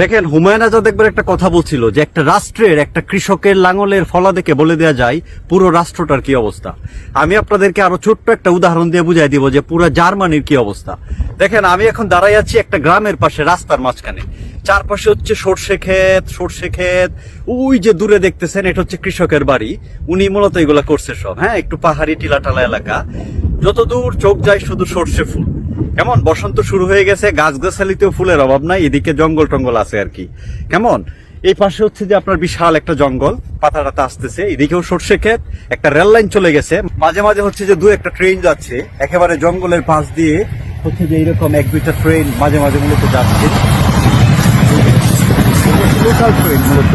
দেখেন হুমায়ুন আজাদ একবার একটা কথা বলছিল যে একটা রাষ্ট্রের, একটা কৃষকের লাঙলের ফলা দেখে বলে দেওয়া যায়, পুরো রাষ্ট্রটার কি অবস্থা? আমি আপনাদেরকে আরও ছোট্ট একটা উদাহরণ দিয়ে বুঝাই দিব যে পুরো জার্মানির কি অবস্থা। দেখেন, আমি এখন দাঁড়াই আছি একটা গ্রামের পাশে, রাস্তার মাঝখানে। চারপাশে হচ্ছে সর্ষে ক্ষেত সর্ষে ক্ষেত। ওই যে দূরে দেখতেছেন, এটা হচ্ছে কৃষকের বাড়ি। উনি মূলত এগুলা করছে সব হ্যাঁ? একটু পাহাড়ি টিলাটালা এলাকা। যত দূর চোখ যায় শুধু সর্ষে ফুল। কেমন? বসন্ত শুরু হয়ে গেছে, গাছগাছালিতেও ফুলের অভাব নাই, এদিকে জঙ্গল টঙ্গল আছে আর কি। কেমন? এই পাশে হচ্ছে যে আপনার বিশাল একটা জঙ্গল, পাতা টাতা আসতেছে, এদিকেও সর্ষে ক্ষেত, একটা রেল লাইন চলে গেছে। মাঝে মাঝে হচ্ছে যে দু একটা ট্রেন যাচ্ছে, একেবারে জঙ্গলের পাশ দিয়ে হচ্ছে যে এইরকম এক, দুইটা ট্রেন মাঝে মাঝে মূলত যাচ্ছে। লোকাল ট্রেন মূলত।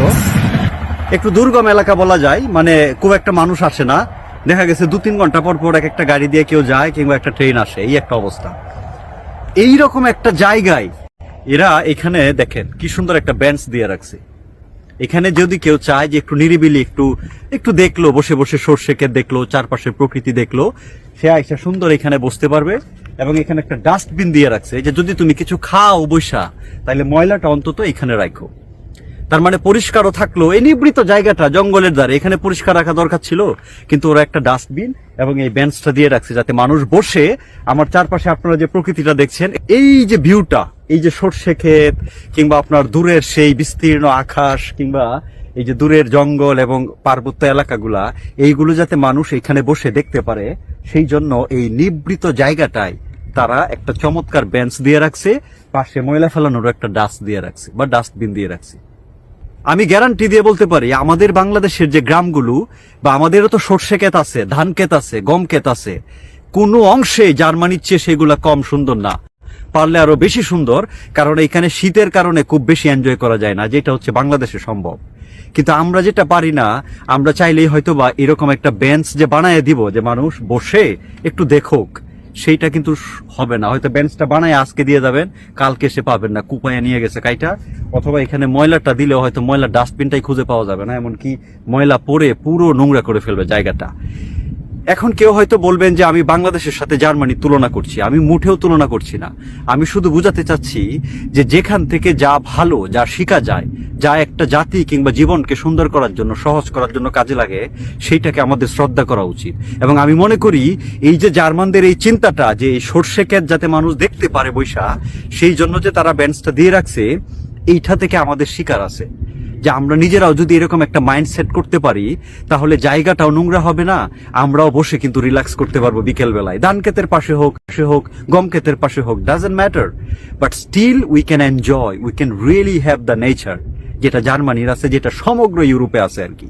একটু দুর্গম এলাকা বলা যায় মানে খুব একটা মানুষ আসে না। দেখা গেছে দু তিন ঘণ্টা পর পর এক একটা গাড়ি দিয়ে কেউ যায় কিংবা একটা ট্রেন আসে, এই একটা অবস্থা। এই রকম একটা জায়গায় এরা এখানে দেখেন কি সুন্দর একটা বেঞ্চ দিয়ে রাখছে। এখানে যদি কেউ চায় যে একটু নিরিবিলি, একটু একটু দেখল, বসে বসে সর্ষেকে দেখল চারপাশের প্রকৃতি দেখল, সে আইসা সুন্দর এখানে বসতে পারবে এবং এখানে একটা ডাস্টবিন দিয়ে রাখছে। যে যদি তুমি কিছু খাও বৈশা তাহলে ময়লাটা অন্তত এখানে রাখো। তার মানে পরিষ্কারও থাকল। এই নিবৃত জায়গাটা, জঙ্গলের দ্বারা। এখানে পরিষ্কার রাখা দরকার ছিল, কিন্তু ওরা একটা ডাস্টবিন এবং এই বেঞ্চটা দিয়ে রাখছে যাতে মানুষ বসে। আমার চারপাশে আপনারা যে প্রকৃতিটা দেখছেন, এই যে ভিউটা, এই যে সর্ষে ক্ষেত, কিংবা আপনার দূরের সেই বিস্তীর্ণ আকাশ, কিংবা এই যে দূরের জঙ্গল এবং পার্বত্য এলাকাগুলা, এইগুলো যাতে মানুষ এখানে বসে দেখতে পারে, সেই জন্য এই নিবৃত জায়গাটায় তারা একটা চমৎকার বেঞ্চ দিয়ে রাখছে, পাশে ময়লা ফেলানোর একটা ডাস্ট দিয়ে রাখছে, বা ডাস্টবিন দিয়ে রাখছে। আমি গ্যারান্টি দিয়ে বলতে পারি, আমাদের বাংলাদেশের যে গ্রামগুলো বা আমাদেরও তো সর্ষে ক্ষেত আছে, ধান ক্ষেত আছে, গম ক্ষেত আছে, কোনো অংশে জার্মানির চেয়ে সেগুলা কম সুন্দর না। পারলে আরও বেশি সুন্দর, কারণ এখানে শীতের কারণে খুব বেশি এনজয় করা যায় না, যেটা হচ্ছে বাংলাদেশে সম্ভব। কিন্তু আমরা যেটা পারি না, আমরা চাইলেই হয়তো বা এরকম একটা বেঞ্চ যে বানায় দিব, যে মানুষ বসে একটু দেখুক। সেইটা কিন্তু হবে না। হয়তো বেঞ্চটা বানায় আজকে দিয়ে যাবেন, কালকে সে পাবেন না। কুপায়া নিয়ে গেছে কাইটা। অথবা এখানে ময়লাটা দিলেও হয়তো ময়লা ডাস্টবিনটাই খুঁজে পাওয়া যাবে না। এমনকি ময়লা পরে পুরো নোংরা করে ফেলবে জায়গাটা। এখন কেউ হয়তো বলবেন যে আমি বাংলাদেশের সাথে জার্মানি তুলনা করছি, আমি মুঠেও তুলনা করছি না। আমি শুধু বুঝাতে চাচ্ছি যে যেখান থেকে যা ভালো, যা শেখা যায়, যা একটা জাতি কিংবা জীবনকে সুন্দর করার জন্য, সহজ করার জন্য কাজে লাগে, সেইটাকে আমাদের শ্রদ্ধা করা উচিত। এবং আমি মনে করি এই যে জার্মানদের এই চিন্তাটা যে এই সর্ষে ক্ষেত যাতে মানুষ দেখতে পারে বৈশা, সেই জন্য যে তারা বেঞ্চটা দিয়ে রাখছে, এইটা থেকে আমাদের শিকার আছে। যে আমরা নিজেরাও যদি এরকম একটা মাইন্ড সেট করতে পারি, তাহলে জায়গাটাও নোংরা হবে না। আমরাও বসে কিন্তু রিল্যাক্স করতে পারব বিকেল বেলায় ধান ক্ষেতের পাশে হোক পাশে হোক, গম ক্ষেতের পাশে হোক doesn't matter but still we can enjoy we can really have the nature যেটা জার্মানির আছে, যেটা সমগ্র ইউরোপে আছে আর কি।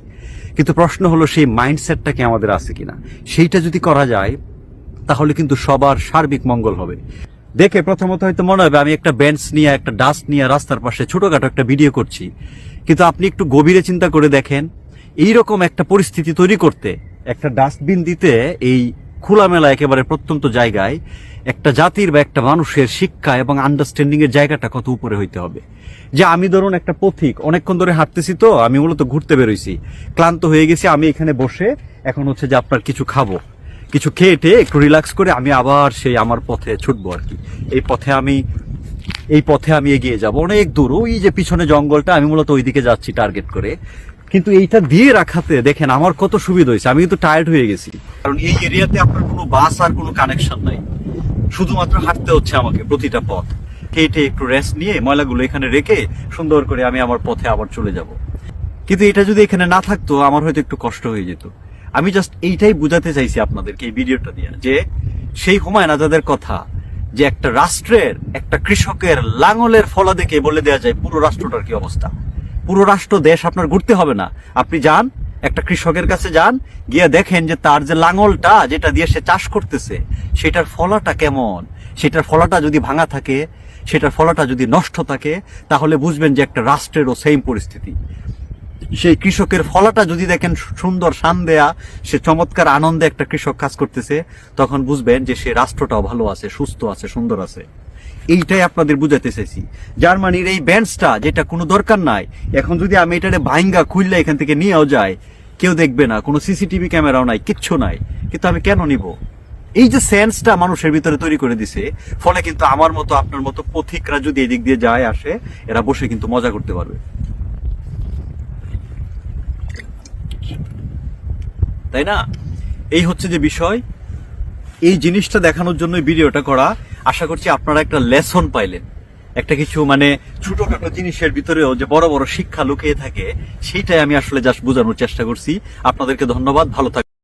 কিন্তু প্রশ্ন হলো, সেই মাইন্ডসেটটা কি আমাদের আছে কিনা? সেইটা যদি করা যায়, তাহলে কিন্তু সবার সার্বিক মঙ্গল হবে। দেখে প্রথমত হয়তো মনে হবে আমি একটা বেঞ্চ নিয়ে, একটা ডাস্ট নিয়ে রাস্তার পাশে ছোটখাটো একটা ভিডিও করছি। কিন্তু আপনি একটু গভীরে চিন্তা করে দেখেন এই রকম একটা পরিস্থিতি তৈরি করতে, একটা ডাস্টবিন দিতে এই খোলামেলা একেবারে প্রত্যন্ত জায়গায় একটা জাতির বা একটা মানুষের শিক্ষা এবং আন্ডারস্ট্যান্ডিং এর জায়গাটা কত উপরে হইতে হবে। যে আমি ধরুন একটা পথিক, অনেকক্ষণ ধরে হাঁটতেছি তো, আমি মূলত ঘুরতে বেরোইছি। ক্লান্ত হয়ে গেছি, আমি এখানে বসে এখন হচ্ছে যে আপনার কিছু খাব। কিছু খেয়ে টেয়ে একটু রিল্যাক্স করে আমি আবার সেই আমার পথে ছুটবো আর কি। এই পথে আমি, এই পথে আমি এগিয়ে যাব। অনেক দূর, ওই যে পিছনে জঙ্গলটা, আমি মূলত ওইদিকে যাচ্ছি টার্গেট করে। কিন্তু এইটা দিয়ে রাখাতে দেখেন আমার কত সুবিধা হয়েছে, আমি কিন্তু টায়ার্ড হয়ে গেছি। কারণ এই এরিয়াতে আপনার কোনো বাস আর কোনো কানেকশন নাই। শুধুমাত্র হাঁটতে হচ্ছে আমাকে প্রতিটা পথ। হেঁটে একটু রেস্ট নিয়ে ময়লাগুলো এখানে রেখে সুন্দর করে আমি আমার পথে আবার চলে যাব। কিন্তু এটা যদি এখানে না থাকতো, আমার হয়তো একটু কষ্ট হয়ে যেত। আমি জাস্ট এইটাই বুঝাতে চাইছি আপনাদেরকে এই ভিডিওটা দিয়ে, যে সেই হুমায়ুন আজাদের কথা, যে একটা রাষ্ট্রের, একটা কৃষকের লাঙলের ফলা দেখে বলে দেওয়া যায় পুরো রাষ্ট্রটার কি অবস্থা? পুরো রাষ্ট্র, দেশ আপনার ঘুরতে হবে না। আপনি যান, একটা কৃষকের কাছে যান, গিয়ে দেখেন যে তার যে লাঙলটা, যেটা দিয়ে সে চাষ করতেছে, সেটার ফলাটা কেমন? সেটার ফলাটা যদি ভাঙা থাকে, সেটার ফলাটা যদি নষ্ট থাকে, তাহলে বুঝবেন যে একটা রাষ্ট্রেরও সেম পরিস্থিতি। সেই কৃষকের ফলাটা যদি দেখেন সুন্দর শান দেয়া, সে চমৎকার আনন্দে একটা কৃষক কাজ করতেছে, তখন বুঝবেন যে সে রাষ্ট্রটাও ভালো আছে, সুস্থ আছে, সুন্দর আছে। এইটাই আপনাদের বুঝাতে চাইছি। জার্মানির এই ব্যান্ডসটা, যেটা কোনো দরকার নাই, এখন যদি আমি এটারে ভাইঙ্গা খুললে এখান থেকে নিয়েও যায় কেউ দেখবে না, কোনো সিসিটিভি ক্যামেরাও নাই, কিচ্ছু নাই। কিন্তু আমি কেন নিব? এই যে সেন্সটা মানুষের ভিতরে তৈরি করে দিছে, ফলে কিন্তু আমার মতো আপনার মতো পথিকরা যদি এদিক দিয়ে যায় আসে, এরা বসে কিন্তু মজা করতে পারবে। তাই না? এই হচ্ছে যে বিষয়। এই জিনিসটা দেখানোর জন্য ভিডিওটা করা। আশা করছি আপনারা একটা লেসন পাইলেন। একটা কিছু মানে ছোটখাটো জিনিসের ভিতরেও যে বড় বড় শিক্ষা লুকিয়ে থাকে, সেইটাই আমি আসলে জাস্ট বোঝানোর চেষ্টা করছি। আপনাদেরকে ধন্যবাদ, ভালো থাকবেন।